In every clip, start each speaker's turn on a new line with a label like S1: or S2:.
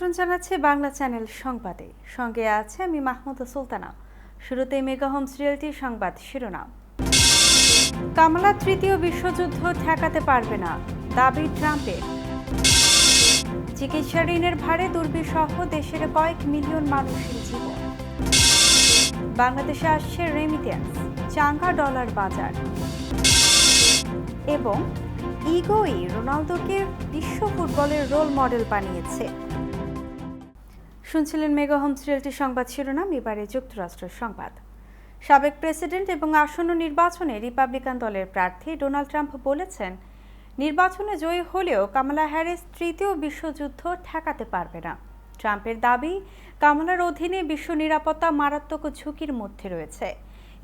S1: আমন্ত্রণ জানাচ্ছে বাংলা চ্যানেল সংবাদে। সঙ্গে আছে আমি মাহমুদা সুলতানা। শুরুতে মেগা হোমস রিয়েলটি সংবাদ শিরোনাম। কামলা তৃতীয় বিশ্বযুদ্ধ ঠেকাতে পারবে না, দাবি ট্রাম্পের। চিকিৎসা ঋণের ভারে দুর্বিসহ দেশের কয়েক মিলিয়ন মানুষের জীবন। বাংলাদেশে আসছে রেমিটেন্স চাঙ্গা ডলার বাজার। এবং ইগোই রোনালদোকে বিশ্ব ফুটবলের রোল মডেল বানিয়েছে। শুনছিলেন মেগা হোমস রিয়েলটি সংবাদ শিরোনাম, এবারে যুক্তরাষ্ট্রের সংবাদ। সাবেক প্রেসিডেন্ট এবং আসন্ন নির্বাচনে রিপাবলিকান দলের প্রার্থী ডোনাল্ড ট্রাম্প বলেছেন, নির্বাচনে জয়ী হলেও কামালা হ্যারিস তৃতীয় বিশ্বযুদ্ধ ঠেকাতে পারবে না। ট্রাম্পের দাবি, কামালার অধীনে বিশ্ব নিরাপত্তা মারাত্মক ঝুঁকির মধ্যে রয়েছে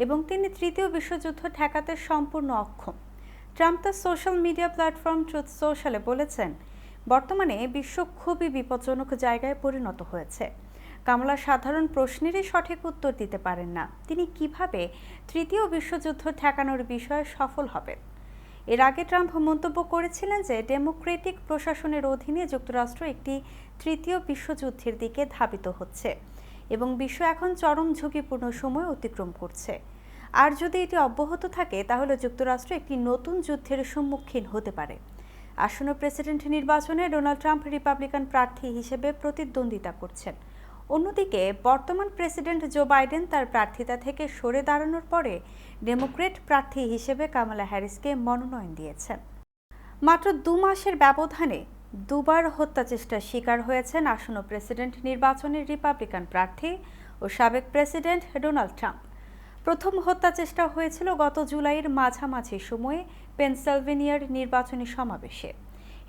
S1: এবং তিনি তৃতীয় বিশ্বযুদ্ধ ঠেকাতে সম্পূর্ণ অক্ষম। ট্রাম্প তার সোশ্যাল মিডিয়া প্ল্যাটফর্ম ট্রুথ সোশ্যালে বলেছেন বর্তমানে বিশ্ব খুবই বিপজ্জনক জায়গায় পরিণত হয়েছে। কামলা সাধারণ প্রশ্নেরই সঠিক উত্তর দিতে পারেন না। তিনি কীভাবে তৃতীয় বিশ্বযুদ্ধ ঠেকানোর বিষয়ে সফল হবেন? এর আগে ট্রাম্প মন্তব্য করেছিলেন যে, ডেমোক্রেটিক প্রশাসনের অধীনে যুক্তরাষ্ট্র একটি তৃতীয় বিশ্বযুদ্ধের দিকে ধাবিত হচ্ছে এবং বিশ্ব এখন চরম ঝুঁকিপূর্ণ সময় অতিক্রম করছে। আর যদি এটি অব্যাহত থাকে, তাহলে যুক্তরাষ্ট্র একটি নতুন যুদ্ধের সম্মুখীন হতে পারে। আসন্ন প্রেসিডেন্ট নির্বাচনে ডোনাল্ড ট্রাম্প রিপাবলিকান প্রার্থী হিসেবে প্রতিদ্বন্দ্বিতা করছেন। অন্যদিকে, বর্তমান প্রেসিডেন্ট জো বাইডেন তার প্রার্থিতা থেকে সরে দাঁড়ানোর পরে ডেমোক্রেট প্রার্থী হিসেবে কামালা হ্যারিসকে মনোনয়ন দিয়েছেন। মাত্র দু মাসের ব্যবধানে দুবার হত্যা চেষ্টার শিকার হয়েছেন আসন্ন প্রেসিডেন্ট নির্বাচনের রিপাবলিকান প্রার্থী ও সাবেক প্রেসিডেন্ট ডোনাল্ড ট্রাম্প। প্রথম হত্যা চেষ্টা হয়েছিল গত জুলাইয়ের মাঝামাঝি সময়ে পেনসেলভেনিয়ার নির্বাচনী সমাবেশে।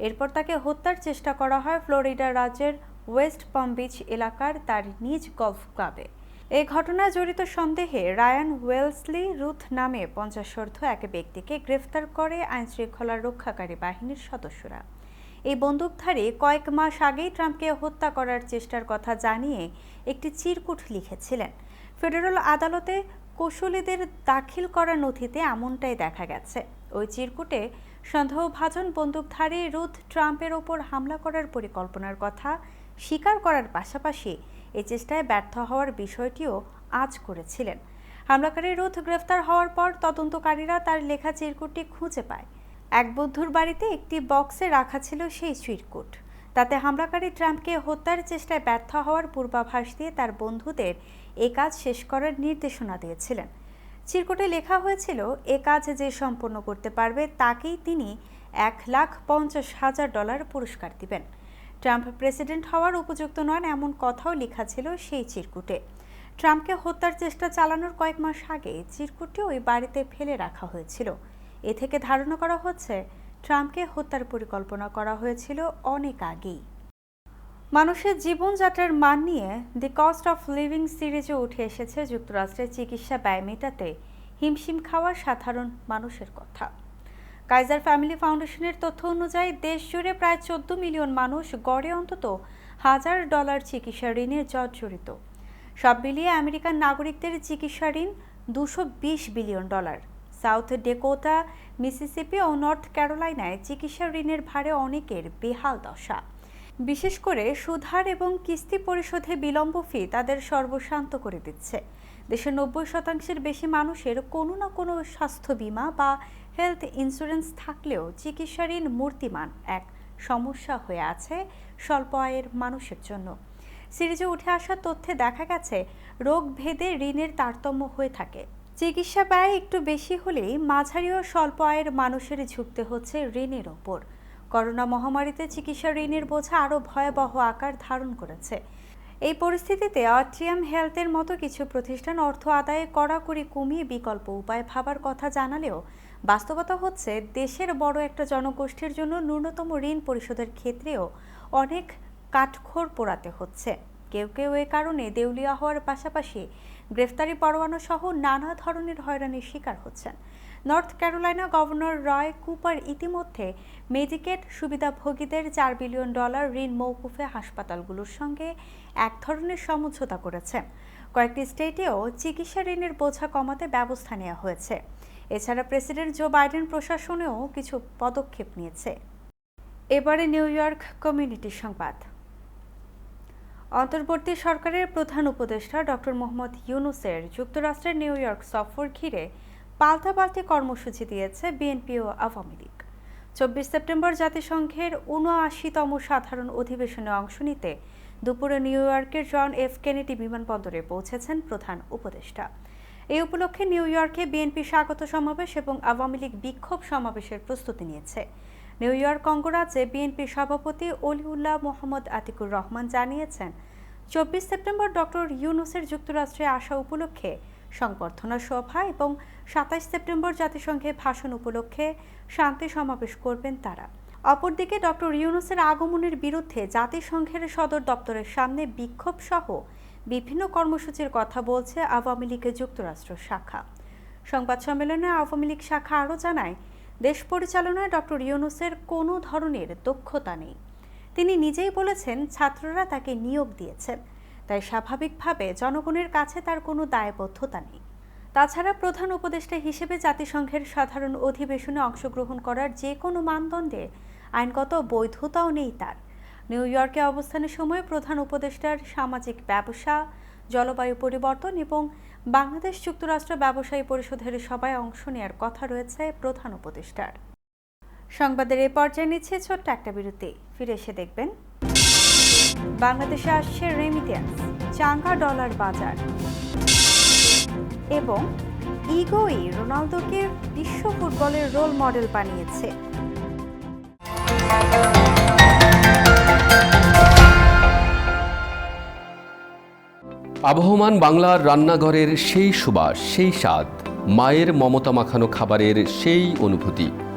S1: এরপর তাকে হত্যার চেষ্টা করা হয় ফ্লোরিডা রাজ্যের ওয়েস্ট পম বিচ এলাকার তার নিজ গলফ ক্লাবে। এই ঘটনায় জড়িত সন্দেহে রায়ান ওয়েলসলি রুথ নামে পঞ্চাশোর্ধ এক ব্যক্তিকে গ্রেফতার করে আইনশৃঙ্খলা রক্ষাকারী বাহিনীর সদস্যরা। এই বন্দুকধারী কয়েক মাস আগেই ট্রাম্পকে হত্যা করার চেষ্টার কথা জানিয়ে একটি চিরকুট লিখেছিলেন। ফেডারেল আদালতে কৌশলীদের দাখিল করা নথিতে এমনটাই দেখা গেছে। ওই চিরকুটে সন্দেহভাজন বন্দুকধারী রুথ ট্রাম্পের ওপর হামলা করার পরিকল্পনার কথা স্বীকার করার পাশাপাশি এই চেষ্টায় ব্যর্থ হওয়ার বিষয়টিও আজ করেছিলেন। হামলাকারী রুথ গ্রেফতার হওয়ার পর তদন্তকারীরা তার লেখা চিরকুটটি খুঁজে পায়। এক বন্ধুর বাড়িতে একটি বক্সে রাখা ছিল সেই চিরকুট। তাতে হামলাকারী ট্রাম্পকে হত্যার চেষ্টায় ব্যর্থ হওয়ার পূর্বাভাস দিয়ে তার বন্ধুদের এ কাজ শেষ করার নির্দেশনা দিয়েছিলেন। চিরকুটে লেখা হয়েছিল, এ কাজ যে সম্পন্ন করতে পারবে, তাকেই তিনি এক লাখ পঞ্চাশ হাজার ডলার পুরস্কার দিবেন। ট্রাম্প প্রেসিডেন্ট হওয়ার উপযুক্ত নন এমন কথাও লেখা ছিল সেই চিরকুটে। ট্রাম্পকে হত্যার চেষ্টা চালানোর কয়েক মাস আগে চিরকুটটি ওই বাড়িতে ফেলে রাখা হয়েছিল। এ থেকে ধারণা করা হচ্ছে, ট্রাম্পকে হত্যার পরিকল্পনা করা হয়েছিল অনেক আগেই। মানুষের জীবনযাত্রার মান নিয়ে দি কস্ট অফ লিভিং সিরিজে উঠে এসেছে যুক্তরাষ্ট্রের চিকিৎসা ব্যয় মেটাতে হিমশিম খাওয়া সাধারণ মানুষের কথা। কাইজার ফ্যামিলি ফাউন্ডেশনের তথ্য অনুযায়ী দেশ জুড়ে প্রায় চোদ্দ মিলিয়ন মানুষ গড়ে অন্তত হাজার ডলার চিকিৎসা ঋণের জর্জরিত। সব মিলিয়ে আমেরিকান নাগরিকদের চিকিৎসা ঋণ দুশো billion dollar. South Dakota Mississippi ও নর্থ ক্যারোলাইনায় চিকিৎসা ঋণের ভারে অনেকের বেহাল দশা। বিশেষ করে সুধার এবং কিস্তি পরিশোধে বিলম্ব ফি তাদের সর্বশান্ত করে দিচ্ছে। দেশের নব্বই শতাংশের বেশি মানুষের কোনো না কোনো স্বাস্থ্য বীমা বা হেলথ ইন্স্যুরেন্স থাকলেও চিকিৎসা ঋণ মূর্তিমান এক সমস্যা হয়ে আছে স্বল্প আয়ের মানুষের জন্য। সিরিজে উঠে আসা তথ্যে দেখা গেছে, রোগ ভেদে ঋণের তারতম্য হয়ে থাকে। চিকিৎসা ব্যয় একটু বেশি হলেই মাঝারি ও স্বল্প আয়ের মানুষের ঝুঁকতে হচ্ছে ঋণের ওপর। করোনা মহামারীতে চিকিৎসা ঋণের বোঝা আরও ভয়াবহ আকার ধারণ করেছে। এই পরিস্থিতিতে অট্রিয়াম হেলথের মতো কিছু প্রতিষ্ঠান অর্থ আদায়ে কড়াকড়ি কমিয়ে বিকল্প উপায় ভাবার কথা জানালেও বাস্তবতা হচ্ছে দেশের বড় একটা জনগোষ্ঠীর জন্য ন্যূনতম ঋণ পরিশোধের ক্ষেত্রেও অনেক কাঠখোর পোড়াতে হচ্ছে। কেউ কেউ এ কারণে দেউলিয়া হওয়ার পাশাপাশি গ্রেফতারি পরোয়ানা সহ নানা ধরনের হয়রানির শিকার হচ্ছেন। North Carolina governor Roy Cooper ইতিমধ্যে মেডিকেট সুবিধাভোগীদের চার বিলিয়ন ডলার ঋণ মৌকুফে হাসপাতালগুলোর সঙ্গে এক ধরনের সমঝোতা করেছেন কয়েকটি স্টেটেও চিকিৎসা ঋণের বোঝা কমাতে ব্যবস্থা নেওয়া হয়েছে। এছাড়া প্রেসিডেন্ট জো বাইডেন প্রশাসনেও কিছু পদক্ষেপ নিয়েছে। এবারে নিউ ইয়র্ক কমিউনিটি সংবাদ। অন্তর্বর্তী সরকারের প্রধান উপদেষ্টা ডক্টর মোহাম্মদ ইউনুসের যুক্তরাষ্ট্রের নিউ ইয়র্ক সফর ঘিরে পাল্টাপাল্টি কর্মসূচি দিয়েছে বিএনপি ও আওয়ামী লীগ। চব্বিশ সেপ্টেম্বর জাতিসংঘের উনআশিতম সাধারণ অধিবেশনে অংশ নিতে দুপুরে নিউ ইয়র্কের জন এফ কেনেডি বিমানবন্দরে পৌঁছেছেন প্রধান উপদেষ্টা। এই উপলক্ষে নিউ ইয়র্কে বিএনপি স্বাগত সমাবেশ এবং আওয়ামী লীগ বিক্ষোভ সমাবেশের প্রস্তুতি নিয়েছে। নিউ ইয়র্ক অঙ্গরাজ্যে বিএনপির সভাপতি অলিউল্লাহ মোহাম্মদ আতিকুর রহমান জানিয়েছেন, চব্বিশ সেপ্টেম্বর ডক্টর ইউনুসের যুক্তরাষ্ট্রে আসা উপলক্ষে সংবর্ধনা সভা এবং সাতাশ সেপ্টেম্বর জাতিসংঘে ভাষণ উপলক্ষে শান্তি সমাবেশ করবেন তারা। অপরদিকে ডক্টর ইউনুসের আগমনের বিরুদ্ধে জাতিসংঘের সদর দপ্তরের সামনে বিক্ষোভ সহ বিভিন্ন কর্মসূচির কথা বলছে আওয়ামী লীগের যুক্তরাষ্ট্র শাখা। সংবাদ সম্মেলনে আওয়ামী লীগ শাখা আরও জানায়, দেশ পরিচালনায় ডক্টর ইউনুসের কোনো ধরনের দক্ষতা নেই। তিনি নিজেই বলেছেন, ছাত্ররা তাকে নিয়োগ দিয়েছেন। তাই স্বাভাবিকভাবে জনগণের কাছে তার কোনো দায়বদ্ধতা নেই। তাছাড়া প্রধান উপদেষ্টা হিসেবে জাতিসংঘের সাধারণ অধিবেশনে অংশগ্রহণ করার যে কোনো মানদণ্ডে আইনগত বৈধতাও নেই তার। নিউ ইয়র্কে অবস্থানের সময় প্রধান উপদেষ্টার সামাজিক ব্যবসা, জলবায়ু পরিবর্তন এবং বাংলাদেশ যুক্তরাষ্ট্র ব্যবসায়ী পরিষদের সভায় অংশ নেওয়ার কথা রয়েছে প্রধান উপদেষ্টার। সংবাদের এই পর্যায়ে নিচ্ছে ছোট্ট একটা বিরতি। ফিরে এসে দেখবেন বাংলাদেশে আসছে রেমিটেন্স চাঙ্গা ডলার বাজার। এবং ইগোই রোনালদোকে বিশ্ব ফুটবলের রোল মডেল বানিয়েছে।
S2: আবহমান বাংলার রান্নাঘরের সেই সুবাস, সেই স্বাদ, মায়ের মমতা মাখানো খাবারের সেই অনুভূতি।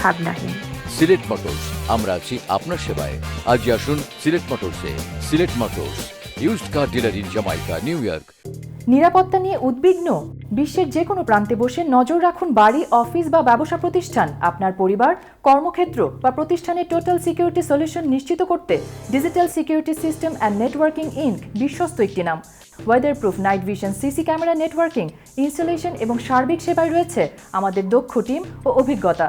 S3: ভাবনাহীন।
S4: সিলেট মোটরস আমরা আছি আপনার সেবায়। আজই আসুন Sylhet মোটরসে Sylhet motors used car dealer in Jamaica New York
S5: নিরাপত্তা নিয়ে উদ্বিগ্ন? বিশ্বের যে কোনো প্রান্তে বসে নজর রাখুন বাড়ি অফিস বা ব্যবসা প্রতিষ্ঠান। আপনার পরিবার কর্মক্ষেত্র বা প্রতিষ্ঠানের টোটাল সিকিউরিটি সলিউশন নিশ্চিত করতে digital security system and networking Inc বিশ্বস্ত একটি নাম। Weather proof night vision CC camera networking installation এবং সার্বিক সেবায় রয়েছে আমাদের দক্ষ টিম ও অভিজ্ঞতা।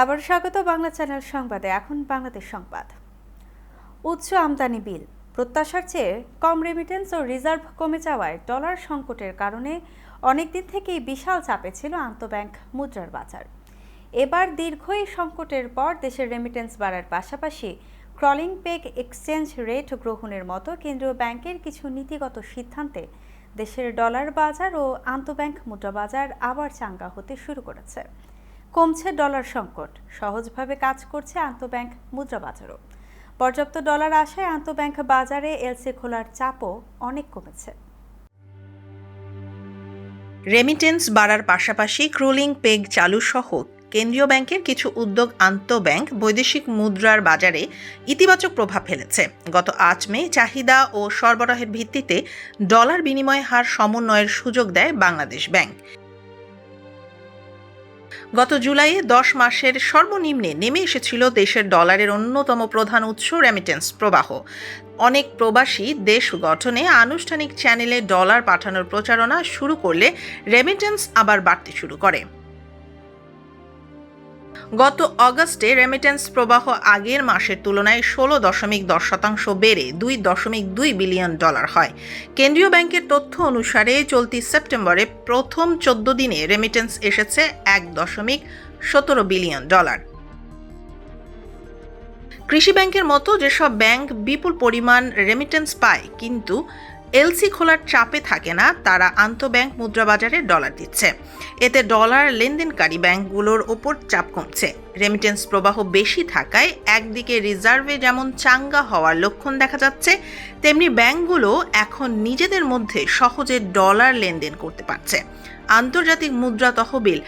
S1: আবার স্বাগত বাংলা চ্যানেল সংবাদে। এখন বাংলাদেশ সংবাদ। উচ্চ আমদানি বিল। প্রত্যাশার চেয়ে কম রেমিটেন্স ও রিজার্ভ কমে যাওয়ায় ডলার সংকটের কারণে অনেক দিন থেকেই বিশাল চাপে ছিল আন্তঃব্যাংক মুদ্রার বাজার। এবার দীর্ঘ এই সংকটের পর দেশের রেমিটেন্স বাড়ার পাশাপাশি ক্রলিং পেক এক্সচেঞ্জ রেট গ্রহণের মতো কেন্দ্রীয় ব্যাংকের কিছু নীতিগত সিদ্ধান্তে দেশের ডলার বাজার ও আন্তঃব্যাংক মুদ্রা বাজার আবার চাঙ্গা হতে শুরু করেছে। কমছে ডলার সংকট। সহজভাবে কাজ করছে আন্তঃব্যাংক মুদ্রা বাজারও। পর্যাপ্ত ডলার আসায় আন্তঃব্যাংক বাজারে এলসি খোলার চাপও অনেক কমেছে।
S6: রেমিটেন্স বাড়ার পাশাপাশি ক্রুলিং পেগ চালু সহ কেন্দ্রীয় ব্যাংকের কিছু উদ্যোগ আন্তঃব্যাংক বৈদেশিক মুদ্রার বাজারে ইতিবাচক প্রভাব ফেলেছে। গত আজ মে চাহিদা ও সরবরাহের ভিত্তিতে ডলার বিনিময় হার সমন্বয়ের সুযোগ দেয় বাংলাদেশ ব্যাংক। গত জুলাইয়ে দশ মাসের সর্বনিম্নে নেমে এসেছিল দেশের ডলারের অন্যতম প্রধান উৎস রেমিটেন্স প্রবাহ। অনেক প্রবাসী দেশ গঠনে আনুষ্ঠানিক চ্যানেলে ডলার পাঠানোর প্রচারণা শুরু করলে রেমিটেন্স আবার বাড়তে শুরু করে। গত অগস্টে রেমিটেন্স প্রবাহ আগের মাসের তুলনায় ষোলো দশমিক দশ শতাংশ বেড়ে দুই দশমিক দুই বিলিয়ন ডলার হয়। কেন্দ্রীয় ব্যাংকের তথ্য অনুসারে চলতি সেপ্টেম্বরে প্রথম চোদ্দ দিনে রেমিটেন্স এসেছে এক দশমিক সতেরো বিলিয়ন ডলার কৃষি ব্যাংকের মতো যেসব ব্যাংক বিপুল পরিমাণ রেমিটেন্স পায়, কিন্তু এলসি খোলার চাপে থাকে না, তারা আন্তঃব্যাংক মুদ্রাবাজারে ডলার দিচ্ছে। এতে ডলার লেনদেনকারী ব্যাংকগুলোর ওপর চাপ কমছে। রেমিটেন্স প্রবাহ বেশি থাকায় একদিকে রিজার্ভে যেমন চাঙ্গা হওয়ার লক্ষণ দেখা যাচ্ছে, তেমনি ব্যাংকগুলো এখন নিজেদের মধ্যে সহজে ডলার লেনদেন করতে পারছে। আন্তর্জাতিক মুদ্রা তহবিল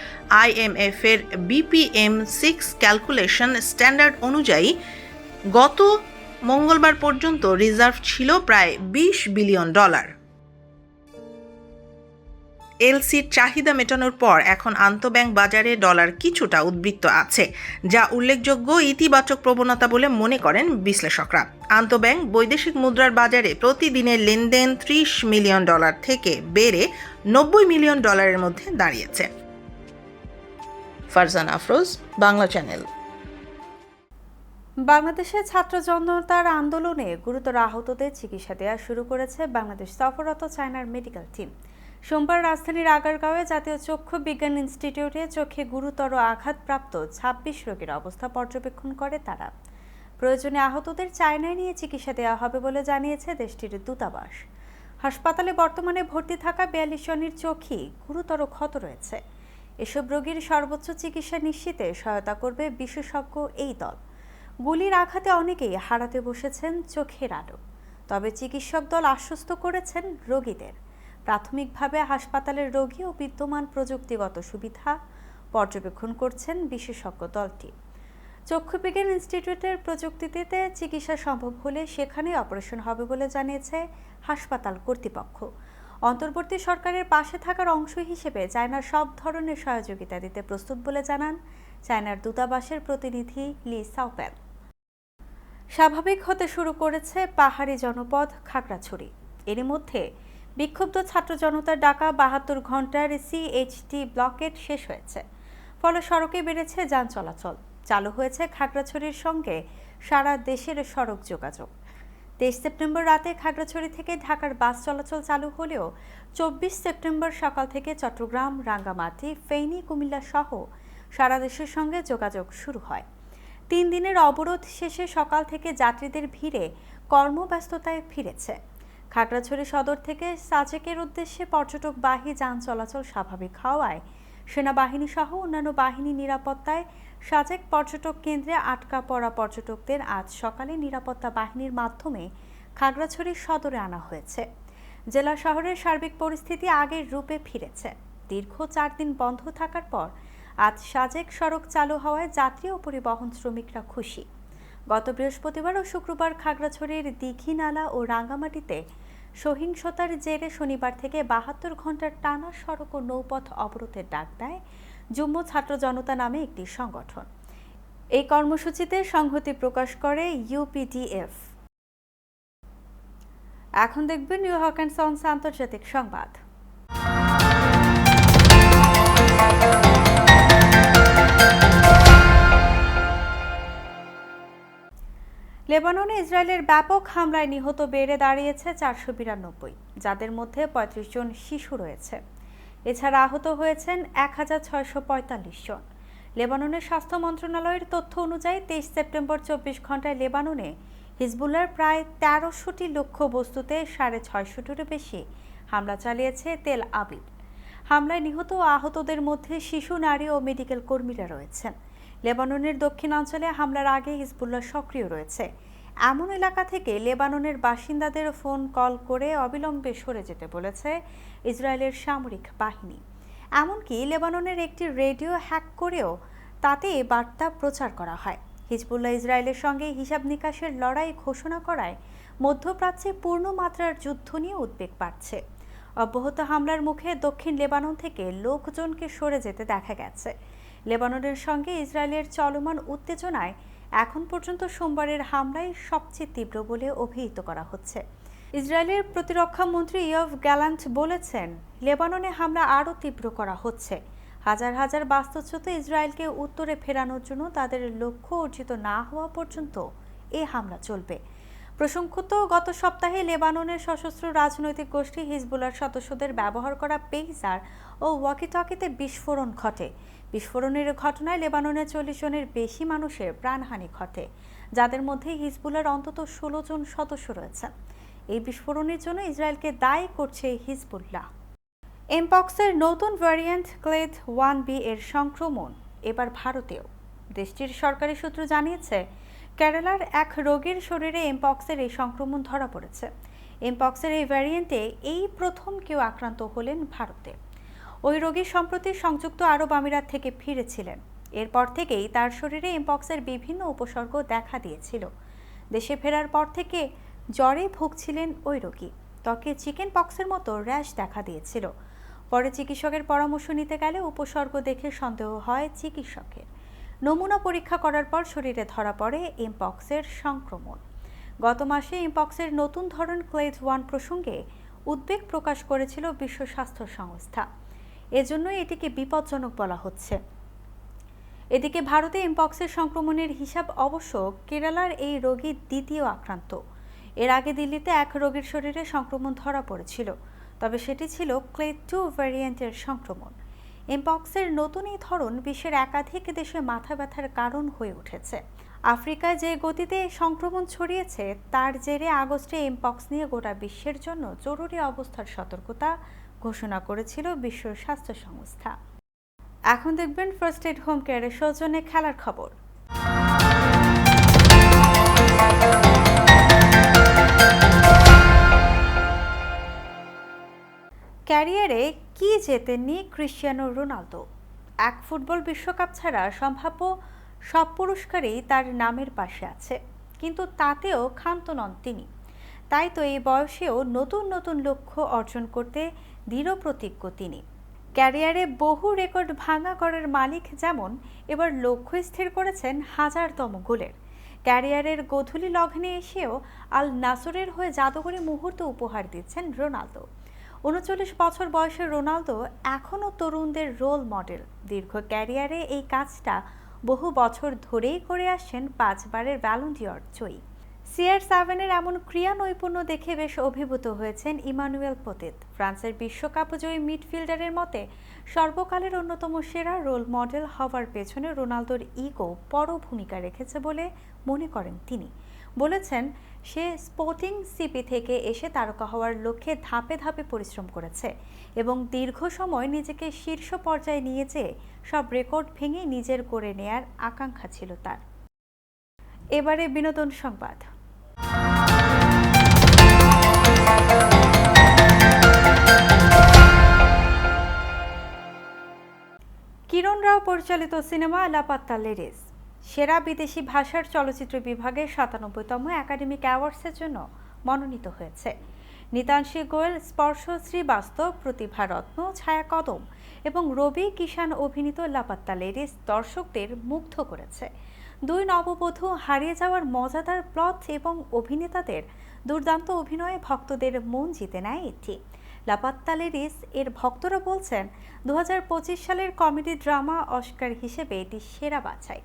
S6: আইএমএফ এর বিপিএম সিক্স ক্যালকুলেশন স্ট্যান্ডার্ড অনুযায়ী গত মঙ্গলবার পর্যন্ত রিজার্ভ ছিল প্রায় বিশ বিলিয়ন ডলার। এলসির চাহিদা মেটানোর পর এখন আন্তঃব্যাংক বাজারে ডলার কিছুটা উদ্বৃত্ত আছে, যা উল্লেখযোগ্য ইতিবাচক প্রবণতা বলে মনে করেন বিশ্লেষকরা। আন্তঃব্যাংক বৈদেশিক মুদ্রার বাজারে প্রতিদিনের লেনদেন ত্রিশ মিলিয়ন ডলার থেকে বেড়ে নব্বই মিলিয়ন ডলারের মধ্যে দাঁড়িয়েছে। ফারজান আফরোজ, বাংলা চ্যানেল।
S1: বাংলাদেশে ছাত্র জনতার আন্দোলনে গুরুতর আহতদের চিকিৎসা দেওয়া শুরু করেছে বাংলাদেশ সফররত চায়নার মেডিকেল টিম। সোমবার রাজধানীর আগারগাঁওয়ে জাতীয় চক্ষু বিজ্ঞান ইনস্টিটিউটে চোখে গুরুতর আঘাতপ্রাপ্ত ছাব্বিশ রোগীর অবস্থা পর্যবেক্ষণ করে তারা। প্রয়োজনে আহতদের চায়নায় নিয়ে চিকিৎসা দেওয়া হবে বলে জানিয়েছে দেশটির দূতাবাস। হাসপাতালে বর্তমানে ভর্তি থাকা বিয়াল্লিশ জনের চোখই গুরুতর ক্ষত রয়েছে। এসব রোগীর সর্বোচ্চ চিকিৎসা নিশ্চিতে সহায়তা করবে বিশেষজ্ঞ এই দল। গুলির আঘাতে অনেকেই হারাতে বসেছেন চোখের আলো। তবে চিকিৎসক দল আশ্বস্ত করেছেন রোগীদের। প্রাথমিকভাবে হাসপাতালের রোগী ও বিদ্যমান প্রযুক্তিগত সুবিধা পর্যবেক্ষণ করছেন বিশেষজ্ঞ দলটি। চক্ষুবিজ্ঞান ইনস্টিটিউটের প্রযুক্তিতে চিকিৎসা সম্ভব হলে সেখানেই অপারেশন হবে বলে জানিয়েছে হাসপাতাল কর্তৃপক্ষ। অন্তর্বর্তী সরকারের পাশে থাকার অংশ হিসেবে চায়না সব ধরনের সহযোগিতা দিতে প্রস্তুত বলে জানান চায়নার দূতাবাসের প্রতিনিধি লি সাউপ্যান স্বাভাবিক হতে শুরু করেছে পাহাড়ি জনপদ খাগড়াছড়ি। এরই মধ্যে বিক্ষুব্ধ ছাত্র জনতার ডাকা বাহাত্তর ঘণ্টার সিএইচটি ব্লকেট শেষ হয়েছে। ফলে সড়কে বেড়েছে যান চলাচল। চালু হয়েছে খাগড়াছড়ির সঙ্গে সারা দেশের সড়ক যোগাযোগ। তেইশ সেপ্টেম্বর রাতে খাগড়াছড়ি থেকে ঢাকার বাস চলাচল চালু হলেও চব্বিশ সেপ্টেম্বর সকাল থেকে চট্টগ্রাম, রাঙ্গামাটি, ফেনী, কুমিল্লা সহ সারা দেশের সঙ্গে যোগাযোগ শুরু হয়। তিন দিনের অবরোধ শেষে সকাল থেকে যাত্রীদের ভিড়ে কর্মব্যস্ততায় ফিরেছে। খাগড়াছড়ি সদর থেকে সাজেকের উদ্দেশ্যে পর্যটকবাহী যান চলাচল স্বাভাবিক হওয়ায় সেনাবাহিনী সহ অন্যান্য বাহিনী নিরাপত্তায় সাজেক পর্যটক কেন্দ্রে আটকা পড়া পর্যটকদের আজ সকালে নিরাপত্তা বাহিনীর মাধ্যমে খাগড়াছড়ি সদরে আনা হয়েছে। জেলা শহরের সার্বিক পরিস্থিতি আগের রূপে ফিরেছে। দীর্ঘ চার দিন বন্ধ থাকার পর আজ সাজেক সড়ক চালু হওয়ায় যাত্রী ও পরিবহন শ্রমিকরা খুশি। গত বৃহস্পতিবার ও শুক্রবার খাগড়াছড়ির দীঘিনালা ও রাঙ্গামাটিতে সহিংসতার জেরে শনিবার থেকে বাহাত্তর ঘণ্টার টানা সড়ক ও নৌপথ অবরোধের ডাক দেয় যুগ্ম ছাত্র জনতা নামে একটি সংগঠন। এই কর্মসূচিতে সংহতি প্রকাশ করে ইউপিডিএফ এখন দেখবেন নিউ হক অ্যান্ড সন্স আন্তর্জাতিক সংবাদ। লেবাননে ইসরায়েলের ব্যাপক হামলায় নিহত বেড়ে দাঁড়িয়েছে চারশো বিরানব্বই। যাদের মধ্যে পঁয়ত্রিশ জন শিশু রয়েছে। এছাড়া আহত হয়েছেন এক হাজার ছয়শো পঁয়তাল্লিশ জন। লেবাননের স্বাস্থ্য মন্ত্রণালয়ের তথ্য অনুযায়ী তেইশ সেপ্টেম্বর চব্বিশ ঘন্টায় লেবাননে হিজবুল্লার প্রায় তেরোশোটি লক্ষ্য বস্তুতে সাড়ে ছয়শোটিরও বেশি হামলা চালিয়েছে তেল আবিব। হামলায় নিহত ও আহতদের মধ্যে শিশু, নারী ও মেডিকেল কর্মীরা রয়েছেন। লেবাননের দক্ষিণাঞ্চলে হামলার আগে হিজবুল্লাহ সক্রিয় রয়েছে। এমন এলাকা থেকে লেবাননের বাসিন্দাদের ফোন কল করে অবিলম্বে সরে যেতে বলেছে ইসরায়েলের সামরিক বাহিনী। এমনকি লেবাননের একটি রেডিও হ্যাক করেও তাতে বার্তা প্রচার করা হয়। হিজবুল্লাহ ইসরায়েলের সঙ্গে হিসাব নিকাশের লড়াই ঘোষণা করায় মধ্যপ্রাচ্যে পূর্ণমাত্রার যুদ্ধ নিয়ে উদ্বেগ বাড়ছে। অব্যাহত হামলার মুখে দক্ষিণ লেবানন থেকে লোকজনকে সরে যেতে দেখা গেছে। লেবাননের সঙ্গে ইসরায়েলের চলমান উত্তেজনায় এখন পর্যন্ত সোমবারের হামলায় সবচেয়ে তীব্র বলে অভিহিত করা হচ্ছে। ইসরায়েলের প্রতিরক্ষা মন্ত্রী ইয়ভ গ্যালান্ট বলেছেন, লেবাননে হামলা আরও তীব্র করা হচ্ছে। হাজার হাজার বাস্তুচ্যুত ইসরায়েলকে উত্তরে ফেরানোর জন্য তাদের লক্ষ্য অর্জিত না হওয়া পর্যন্ত এ হামলা চলবে। প্রসঙ্গত, গত সপ্তাহে লেবাননের সশস্ত্র রাজনৈতিক গোষ্ঠী হিজবুলার সদস্যদের ব্যবহার করা পেইজার ও ওয়াকিটকিতে বিস্ফোরণ ঘটে। বিস্ফোরণের ঘটনায় লেবাননের চল্লিশ জনের বেশি মানুষের প্রাণহানি ঘটে। যাদের মধ্যে হিজবুলার অন্তত ষোলো জন সদস্য রয়েছেন এই বিস্ফোরণের জন্য ইসরায়েলকে দায়ী করছে হিজবুল্লাহ। এমপক্সের নতুন ভ্যারিয়েন্ট ক্লেড ওয়ান বি এর সংক্রমণ এবার ভারতেও। দেশটির সরকারি সূত্র জানিয়েছে, কেরালার এক রোগীর শরীরে এমপক্সের এই সংক্রমণ ধরা পড়েছে। এমপক্সের এই ভ্যারিয়েন্টে এই প্রথম কেউ আক্রান্ত হলেন ভারতে। ওই রোগী সম্প্রতি সংযুক্ত আরব আমিরাত থেকে ফিরেছিলেন। এরপর থেকেই তার শরীরে এমপক্সের বিভিন্ন উপসর্গ দেখা দিয়েছিল। দেশে ফেরার পর থেকে জ্বরে ভুগছিলেন ওই রোগী। ত্বকে চিকেন পক্সের মতো র্যাশ দেখা দিয়েছিল। পরে চিকিৎসকের পরামর্শ নিতে গেলে উপসর্গ দেখে সন্দেহ হয় চিকিৎসকের। নমুনা পরীক্ষা করার পর শরীরে ধরা পড়ে এমপক্সের সংক্রমণ। গত মাসে এমপক্সের নতুন ধরন ক্লেড ওয়ান প্রসঙ্গে উদ্বেগ প্রকাশ করেছিল বিশ্ব স্বাস্থ্য সংস্থা। এজন্যই এটিকে বিপজ্জনক বলা হচ্ছে। এদিকে ভারতে এমপক্সের সংক্রমণের হিসাব অবশ্য কেরালার এই রোগী দ্বিতীয় আক্রান্ত। এর আগে দিল্লিতে এক রোগীর শরীরে সংক্রমণ ধরা পড়েছিল, তবে সেটি ছিল ক্লেড টু ভ্যারিয়েন্টের সংক্রমণ। এমপক্সের নতুন এই ধরন বিশ্বের একাধিক দেশে মাথা ব্যথার কারণ হয়ে উঠেছে। আফ্রিকায় যে গতিতে সংক্রমণ ছড়িয়েছে, তার জেরে আগস্টে এমপক্স নিয়ে গোটা বিশ্বের জন্য জরুরি অবস্থার সতর্কতা ঘোষণা করেছিল বিশ্ব স্বাস্থ্য সংস্থা। এখন দেখবেন ফার্স্ট এড হোম কেয়ারের সৌজন্যে খেলার খবর। ক্যারিয়ারে কি জেতেননি ক্রিশ্চিয়ানো রোনালদো? এক ফুটবল বিশ্বকাপ ছাড়া সম্ভাব্য সব পুরস্কারই তার নামের পাশে আছে। কিন্তু তাতেও ক্ষান্ত নন তিনি। তাই তো এই বয়সেও নতুন নতুন লক্ষ্য অর্জন করতে দৃঢ় প্রতিজ্ঞ তিনি। ক্যারিয়ারে বহু রেকর্ড ভাঙা করার মালিক যেমন, এবার লক্ষ্য স্থির করেছেন হাজারতম গোলের। ক্যারিয়ারের গধূলি লগ্নে এসেও আল নাসরের হয়ে জাদুকরী মুহূর্ত উপহার দিচ্ছেন রোনালদো। উনচল্লিশ বছর বয়সের রোনালদো এখনও তরুণদের রোল মডেল দীর্ঘ ক্যারিয়ারে এই কাজটা বহু বছর ধরেই করে আসছেন পাঁচবারের ব্যালন্ডিয়র জয়ী। সিআর সেভেনের এমন ক্রিয়া নৈপুণ্য দেখে বেশ অভিভূত হয়েছেন ইমানুয়েল পোতেত। ফ্রান্সের বিশ্বকাপ জয়ী মিডফিল্ডারের মতে, সর্বকালের অন্যতম সেরা রোল মডেল হওয়ার পেছনে রোনালদোর ইগো বড় ভূমিকা রেখেছে বলে মনে করেন তিনি। বলেছেন সে স্পোর্টিং সিপি থেকে এসে তারকা হওয়ার লক্ষ্যে ধাপে ধাপে পরিশ্রম করেছে এবং দীর্ঘ সময় নিজেকে শীর্ষ পর্যায়ে নিয়ে যেয়ে সব রেকর্ড ভেঙে নিজের করে নেয়ার আকাঙ্ক্ষা ছিল তার। এবারে বিনোদন সংবাদ। কিরণ রাও পরিচালিত সিনেমা লাপাত্তা লেডিস। সেরা বিদেশি ভাষার চলচ্চিত্র বিভাগে সাতানব্বইতম একাডেমিক অ্যাওয়ার্ডসের জন্য মনোনীত হয়েছে। নিতাংশী গোয়েল, স্পর্শ শ্রীবাস্তব প্রতিভারত্ন ছায়া কদম এবং রবি কিষান অভিনীত লাপাত্তা লেডিস দর্শকদের মুগ্ধ করেছে। দুই নববধূ হারিয়ে যাওয়ার মজাদার প্লট এবং অভিনেতাদের দুর্দান্ত অভিনয়ে ভক্তদের মন জিতে নেয় এটি। লাপাত্তা লেডিস এর ভক্তরা বলছেন দু হাজার পঁচিশ সালের কমেডি ড্রামা অস্কার হিসেবে এটি সেরা বাছাই।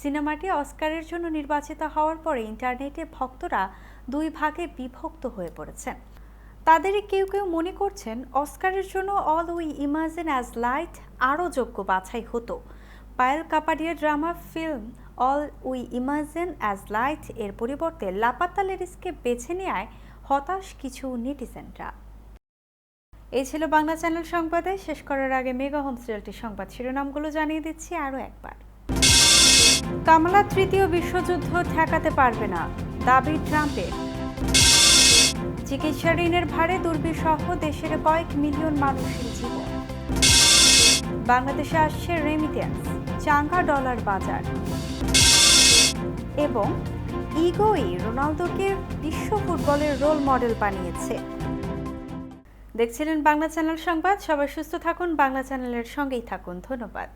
S1: সিনেমাটি অস্কারের জন্য নির্বাচিত হওয়ার পরে ইন্টারনেটে ভক্তরা দুই ভাগে বিভক্ত হয়ে পড়েছেন তাদের কেউ কেউ মনে করছেন, অস্কারের জন্য All We Imagine as Light আরও যোগ্য বাছাই হতো। Payal Kapadia drama film All We Imagine as লাইটের পরিবর্তে লাপাত্তা লেডিসকে বেছে নেয় হতাশ কিছু নেটিজেনরা। এই ছিল বাংলা চ্যানেল সংবাদে। শেষ করার আগে মেগা হোম সিরিয়ালটির সংবাদ শিরোনামগুলো জানিয়ে দিচ্ছি আরও একবার। কামালা তৃতীয় বিশ্বযুদ্ধ ঠেকাতে পারবে না, দাবি ট্রাম্পের। চিকিৎসা ঋণের ভারে দুর্বিসহ দেশের কয়েক মিলিয়ন মানুষের জীবন। বাংলাদেশে আসছে রেমিটেন্স চাঙ্গা ডলার বাজার। এবং ইগোই রোনালদোকে বিশ্ব ফুটবলের রোল মডেল বানিয়েছে। দেখছিলেন বাংলা চ্যানেল সংবাদ, সবাই সুস্থ থাকুন, বাংলা চ্যানেলের সঙ্গেই থাকুন, ধন্যবাদ।